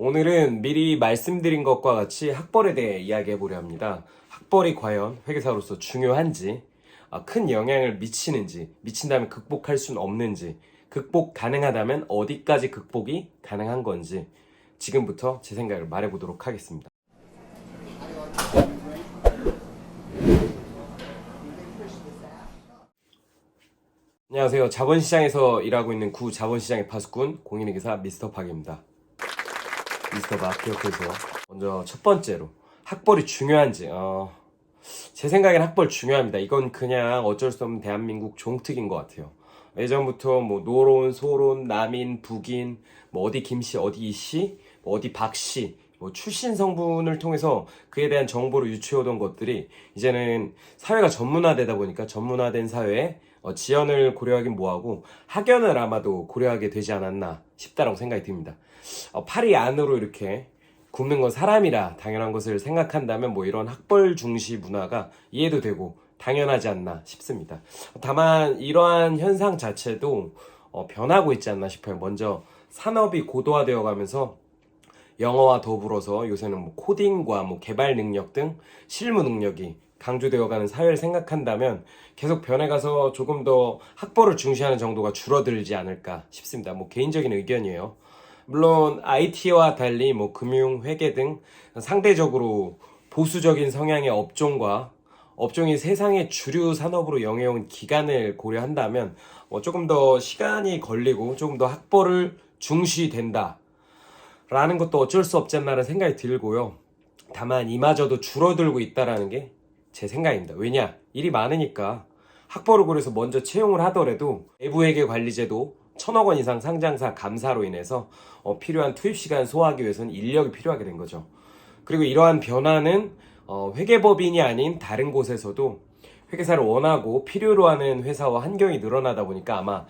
오늘은 미리 말씀드린 것과 같이 학벌에 대해 이야기해 보려 합니다. 학벌이 과연 회계사로서 중요한지, 아, 큰 영향을 미치는지, 미친다면 극복할 수는 없는지, 극복 가능하다면 어디까지 극복이 가능한 건지, 지금부터 제 생각을 말해 보도록 하겠습니다. 안녕하세요. 자본시장에서 일하고 있는 구 자본시장의 파수꾼 공인회계사 미스터 박입니다. 미스터 박 기억해주세요. 먼저 첫 번째로 학벌이 중요한지 어, 제 생각엔 학벌 중요합니다. 이건 그냥 어쩔 수 없는 대한민국 종특인 것 같아요. 예전부터 뭐 노론, 소론, 남인, 북인, 뭐 어디 김씨, 어디 이씨, 뭐 어디 박씨, 뭐 출신 성분을 통해서 그에 대한 정보를 유추해오던 것들이 이제는 사회가 전문화되다 보니까 전문화된 사회에 어, 지연을 고려하긴 뭐하고 학연을 아마도 고려하게 되지 않았나 싶다라고 생각이 듭니다. 어, 팔이 안으로 이렇게 굽는 건 사람이라 당연한 것을 생각한다면 뭐 이런 학벌 중시 문화가 이해도 되고 당연하지 않나 싶습니다. 다만 이러한 현상 자체도 어, 변하고 있지 않나 싶어요. 먼저 산업이 고도화되어 가면서 영어와 더불어서 요새는 뭐 코딩과 뭐 개발 능력 등 실무 능력이 강조되어 가는 사회를 생각한다면 계속 변해가서 조금 더 학벌을 중시하는 정도가 줄어들지 않을까 싶습니다. 뭐 개인적인 의견이에요. 물론 IT와 달리 뭐 금융, 회계 등 상대적으로 보수적인 성향의 업종과 업종이 세상의 주류 산업으로 영해온 기간을 고려한다면 뭐 조금 더 시간이 걸리고 조금 더 학벌을 중시된다. 라는 것도 어쩔 수 없지 않나라는 생각이 들고요. 다만 이마저도 줄어들고 있다라는 게 제 생각입니다. 왜냐? 일이 많으니까 학벌을 고려해서 먼저 채용을 하더라도 내부회계 관리제도 천억 원 이상 상장사 감사로 인해서 어, 필요한 투입 시간 소화하기 위해서는 인력이 필요하게 된 거죠. 그리고 이러한 변화는 어, 회계법인이 아닌 다른 곳에서도 회계사를 원하고 필요로 하는 회사와 환경이 늘어나다 보니까 아마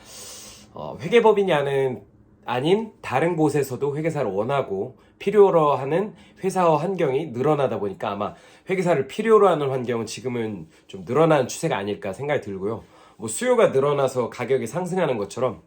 어, 회계법인이 아닌 아닌 다른 곳에서도 회계사를 원하고 필요로 하는 회사와 환경이 늘어나다 보니까 아마 회계사를 필요로 하는 환경은 지금은 좀 늘어나는 추세가 아닐까 생각이 들고요. 뭐 수요가 늘어나서 가격이 상승하는 것처럼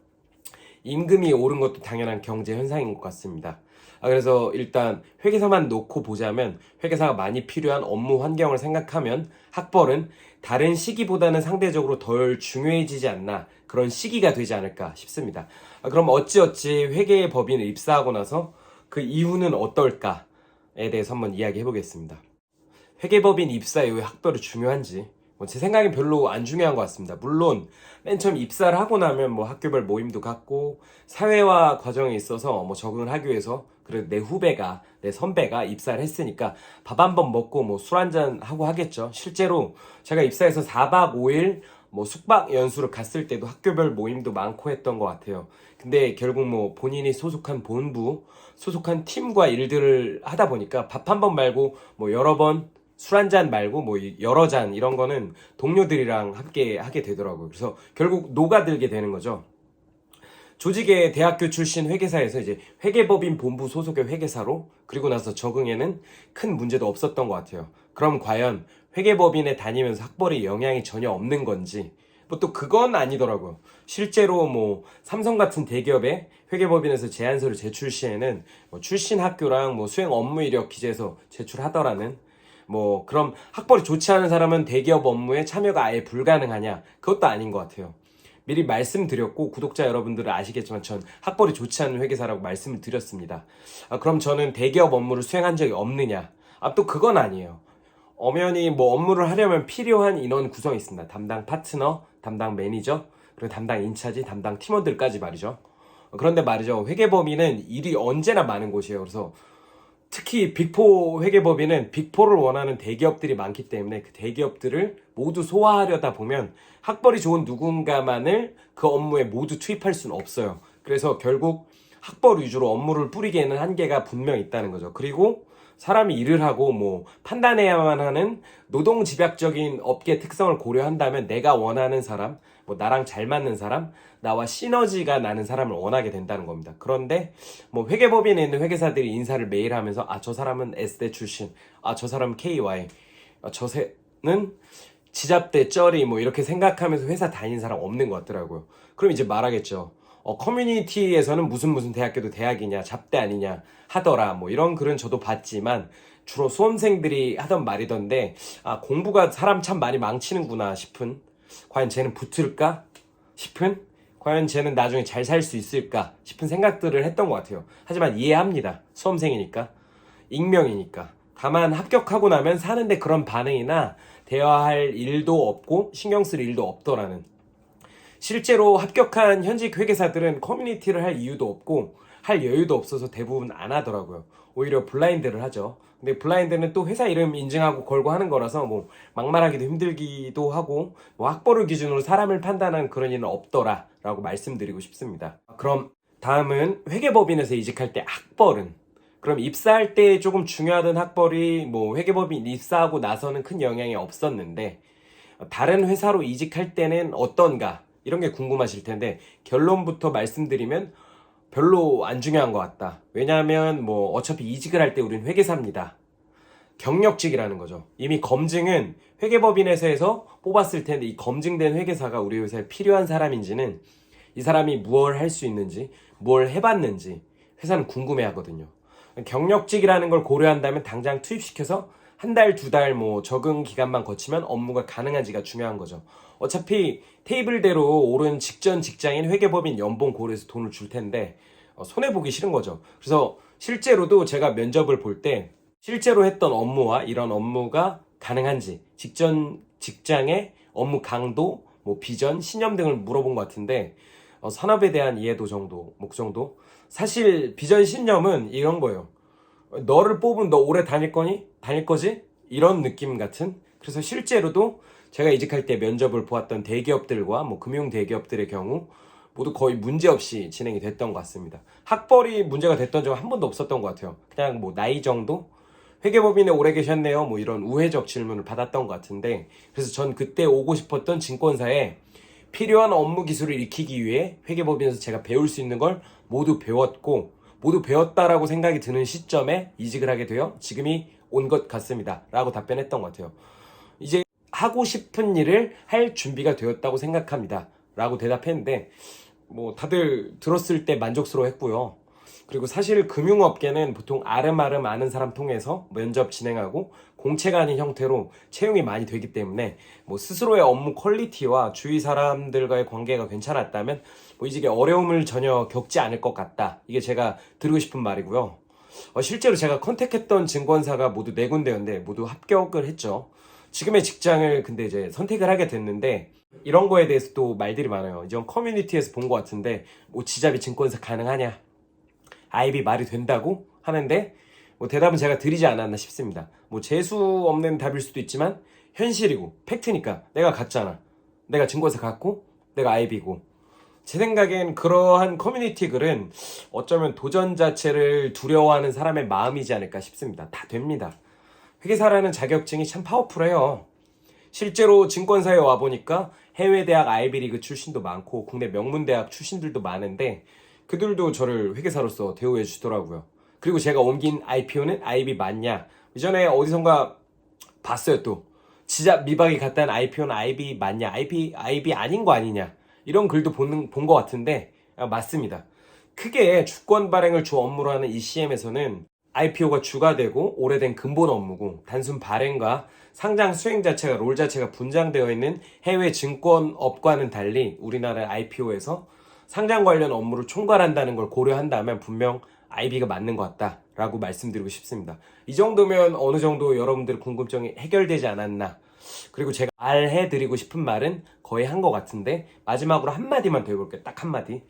임금이 오른 것도 당연한 경제 현상인 것 같습니다. 아, 그래서 일단 회계사만 놓고 보자면 회계사가 많이 필요한 업무 환경을 생각하면 학벌은 다른 시기보다는 상대적으로 덜 중요해지지 않나 그런 시기가 되지 않을까 싶습니다. 아, 그럼 어찌어찌 회계의 법인을 입사하고 나서 그 이후는 어떨까에 대해서 한번 이야기해 보겠습니다. 회계법인 입사 이후에 학벌이 중요한지 뭐 제 생각엔 별로 안 중요한 것 같습니다. 물론 맨 처음 입사를 하고 나면 뭐 학교별 모임도 갖고 사회화 과정에 있어서 뭐 적응을 하기 위해서 그래도 내 후배가 내 선배가 입사를 했으니까 밥 한 번 먹고 뭐 술 한잔 하고 하겠죠. 실제로 제가 입사해서 4박 5일 뭐 숙박 연수를 갔을 때도 학교별 모임도 많고 했던 것 같아요. 근데 결국 뭐 본인이 소속한 본부, 소속한 팀과 일들을 하다 보니까 밥 한 번 말고 뭐 여러 번 술 한 잔 말고 뭐 여러 잔 이런 거는 동료들이랑 함께 하게 되더라고요. 그래서 결국 녹아들게 되는 거죠. 조직의 대학교 출신 회계사에서 이제 회계법인 본부 소속의 회계사로 그리고 나서 적응에는 큰 문제도 없었던 것 같아요. 그럼 과연 회계법인에 다니면서 학벌에 영향이 전혀 없는 건지 뭐 또 그건 아니더라고요. 실제로 뭐 삼성 같은 대기업의 회계법인에서 제안서를 제출 시에는 뭐 출신 학교랑 뭐 수행 업무 이력 기재서 제출하더라는 뭐 그럼 학벌이 좋지 않은 사람은 대기업 업무에 참여가 아예 불가능하냐? 그것도 아닌 것 같아요. 미리 말씀드렸고 구독자 여러분들은 아시겠지만 전 학벌이 좋지 않은 회계사라고 말씀을 드렸습니다. 아, 그럼 저는 대기업 업무를 수행한 적이 없느냐? 아, 또 그건 아니에요. 엄연히 뭐 업무를 하려면 필요한 인원 구성이 있습니다. 담당 파트너, 담당 매니저, 그리고 담당 인차지, 담당 팀원들까지 말이죠. 그런데 말이죠. 회계법인은 일이 언제나 많은 곳이에요. 그래서 특히 빅포 회계법인은 빅포를 원하는 대기업들이 많기 때문에 그 대기업들을 모두 소화하려다 보면 학벌이 좋은 누군가만을 그 업무에 모두 투입할 수는 없어요. 그래서 결국 학벌 위주로 업무를 뿌리기에는 한계가 분명 있다는 거죠. 그리고 사람이 일을 하고 뭐 판단해야만 하는 노동 집약적인 업계 특성을 고려한다면 내가 원하는 사람, 뭐 나랑 잘 맞는 사람, 나와 시너지가 나는 사람을 원하게 된다는 겁니다. 그런데 뭐 회계법인에 있는 회계사들이 인사를 매일 하면서 아 저 사람은 S대 출신, 아 저 사람은 KY, 아, 저 새는 지잡대 쩌리 뭐 이렇게 생각하면서 회사 다니는 사람 없는 것 같더라고요. 그럼 이제 말하겠죠. 어, 커뮤니티에서는 무슨 무슨 대학교도 대학이냐, 잡대 아니냐 하더라. 뭐 이런 글은 저도 봤지만 주로 수험생들이 하던 말이던데 아, 공부가 사람 참 많이 망치는구나 싶은 과연 쟤는 붙을까 싶은 과연 쟤는 나중에 잘 살 수 있을까 싶은 생각들을 했던 것 같아요. 하지만 이해합니다. 수험생이니까. 익명이니까. 다만 합격하고 나면 사는데 그런 반응이나 대화할 일도 없고 신경 쓸 일도 없더라는. 실제로 합격한 현직 회계사들은 커뮤니티를 할 이유도 없고 할 여유도 없어서 대부분 안 하더라고요. 오히려 블라인드를 하죠. 근데 블라인드는 또 회사 이름 인증하고 걸고 하는 거라서 뭐 막말하기도 힘들기도 하고 뭐 학벌을 기준으로 사람을 판단하는 그런 일은 없더라라고 말씀드리고 싶습니다. 그럼 다음은 회계법인에서 이직할 때 학벌은 그럼 입사할 때 조금 중요하던 학벌이 뭐 회계법인 입사하고 나서는 큰 영향이 없었는데 다른 회사로 이직할 때는 어떤가 이런 게 궁금하실 텐데 결론부터 말씀드리면 별로 안 중요한 것 같다. 왜냐하면 뭐 어차피 이직을 할 때 우린 회계사입니다. 경력직이라는 거죠. 이미 검증은 회계법인에서 뽑았을 텐데 이 검증된 회계사가 우리 회사에 필요한 사람인지는 이 사람이 무엇을 할 수 있는지, 뭘 해봤는지 회사는 궁금해 하거든요. 경력직이라는 걸 고려한다면 당장 투입시켜서 한 달, 두 달 뭐 적응 기간만 거치면 업무가 가능한지가 중요한 거죠. 어차피 테이블대로 오른 직전 직장인 회계법인 연봉 고려해서 돈을 줄 텐데 어, 손해보기 싫은 거죠. 그래서 실제로도 제가 면접을 볼 때 실제로 했던 업무와 이런 업무가 가능한지 직전 직장의 업무 강도, 뭐 비전, 신념 등을 물어본 것 같은데 어, 산업에 대한 이해도 정도, 목 정도. 사실 비전 신념은 이런 거예요. 너를 뽑으면 너 오래 다닐 거니? 다닐 거지? 이런 느낌 같은. 그래서 실제로도 제가 이직할 때 면접을 보았던 대기업들과 뭐 금융 대기업들의 경우 모두 거의 문제 없이 진행이 됐던 것 같습니다. 학벌이 문제가 됐던 적은 한 번도 없었던 것 같아요. 그냥 뭐 나이 정도? 회계법인에 오래 계셨네요. 뭐 이런 우회적 질문을 받았던 것 같은데 그래서 전 그때 오고 싶었던 증권사에 필요한 업무 기술을 익히기 위해 회계법인에서 제가 배울 수 있는 걸 모두 배웠고 모두 배웠다라고 생각이 드는 시점에 이직을 하게 되어 지금이 온 것 같습니다. 라고 답변했던 것 같아요. 이제 하고 싶은 일을 할 준비가 되었다고 생각합니다. 라고 대답했는데 뭐 다들 들었을 때 만족스러워 했고요. 그리고 사실 금융업계는 보통 아름아름 아는 사람 통해서 면접 진행하고 공채가 아닌 형태로 채용이 많이 되기 때문에 뭐 스스로의 업무 퀄리티와 주위 사람들과의 관계가 괜찮았다면 뭐 이직에 어려움을 전혀 겪지 않을 것 같다. 이게 제가 드리고 싶은 말이고요. 어, 실제로 제가 컨택했던 증권사가 모두 네 군데였는데 모두 합격을 했죠. 지금의 직장을 근데 이제 선택을 하게 됐는데 이런 거에 대해서 또 말들이 많아요. 이전 커뮤니티에서 본 것 같은데 뭐 지잡이 증권사 가능하냐? 아이비 말이 된다고 하는데 뭐 대답은 제가 드리지 않았나 싶습니다. 뭐 재수 없는 답일 수도 있지만 현실이고 팩트니까 내가 갔잖아. 내가 증권사 갔고 내가 아이비고 제 생각엔 그러한 커뮤니티 글은 어쩌면 도전 자체를 두려워하는 사람의 마음이지 않을까 싶습니다. 다 됩니다. 회계사라는 자격증이 참 파워풀해요. 실제로 증권사에 와 보니까 해외 대학 아이비리그 출신도 많고 국내 명문 대학 출신들도 많은데 그들도 저를 회계사로서 대우해 주더라고요. 그리고 제가 옮긴 IPO는 아이비 맞냐? 이전에 어디선가 봤어요 또. 진짜 미박이 갔다는 IPO는 아이비 맞냐? 아이비 아이비 아닌 거 아니냐? 이런 글도 보는 본것 같은데 아, 맞습니다. 크게 주권 발행을 주 업무로 하는 이 CM에서는 IPO가 주가 되고 오래된 근본 업무고 단순 발행과 상장 수행 자체가 롤 자체가 분장되어 있는 해외 증권업과는 달리 우리나라 IPO에서 상장 관련 업무를 총괄한다는 걸 고려한다면 분명 IB가 맞는 것 같다라고 말씀드리고 싶습니다. 이 정도면 어느 정도 여러분들 궁금증이 해결되지 않았나. 그리고 제가 말해드리고 싶은 말은 거의 한 것 같은데 마지막으로 한마디만 더 해볼게요. 딱 한마디.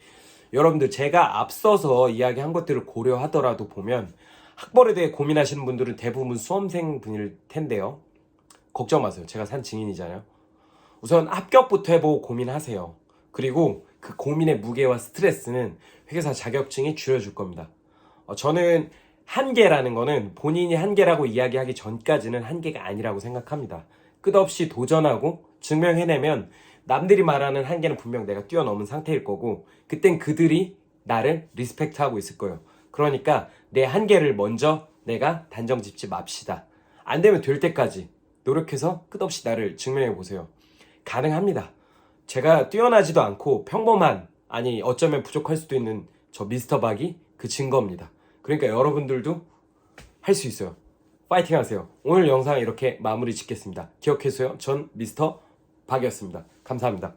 여러분들 제가 앞서서 이야기한 것들을 고려하더라도 보면 학벌에 대해 고민하시는 분들은 대부분 수험생 분일 텐데요. 걱정 마세요. 제가 산 증인이잖아요. 우선 합격부터 해보고 고민하세요. 그리고 그 고민의 무게와 스트레스는 회계사 자격증이 줄여줄 겁니다. 어, 저는 한계라는 거는 본인이 한계라고 이야기하기 전까지는 한계가 아니라고 생각합니다. 끝없이 도전하고 증명해내면 남들이 말하는 한계는 분명 내가 뛰어넘은 상태일 거고 그땐 그들이 나를 리스펙트하고 있을 거예요. 그러니까 내 한계를 먼저 내가 단정 짓지 맙시다. 안 되면 될 때까지 노력해서 끝없이 나를 증명해 보세요. 가능합니다. 제가 뛰어나지도 않고 평범한 아니 어쩌면 부족할 수도 있는 저 미스터 박이 그 증거입니다. 그러니까 여러분들도 할 수 있어요. 파이팅 하세요. 오늘 영상 이렇게 마무리 짓겠습니다. 기억해주세요. 전 미스터 박이었습니다. 감사합니다.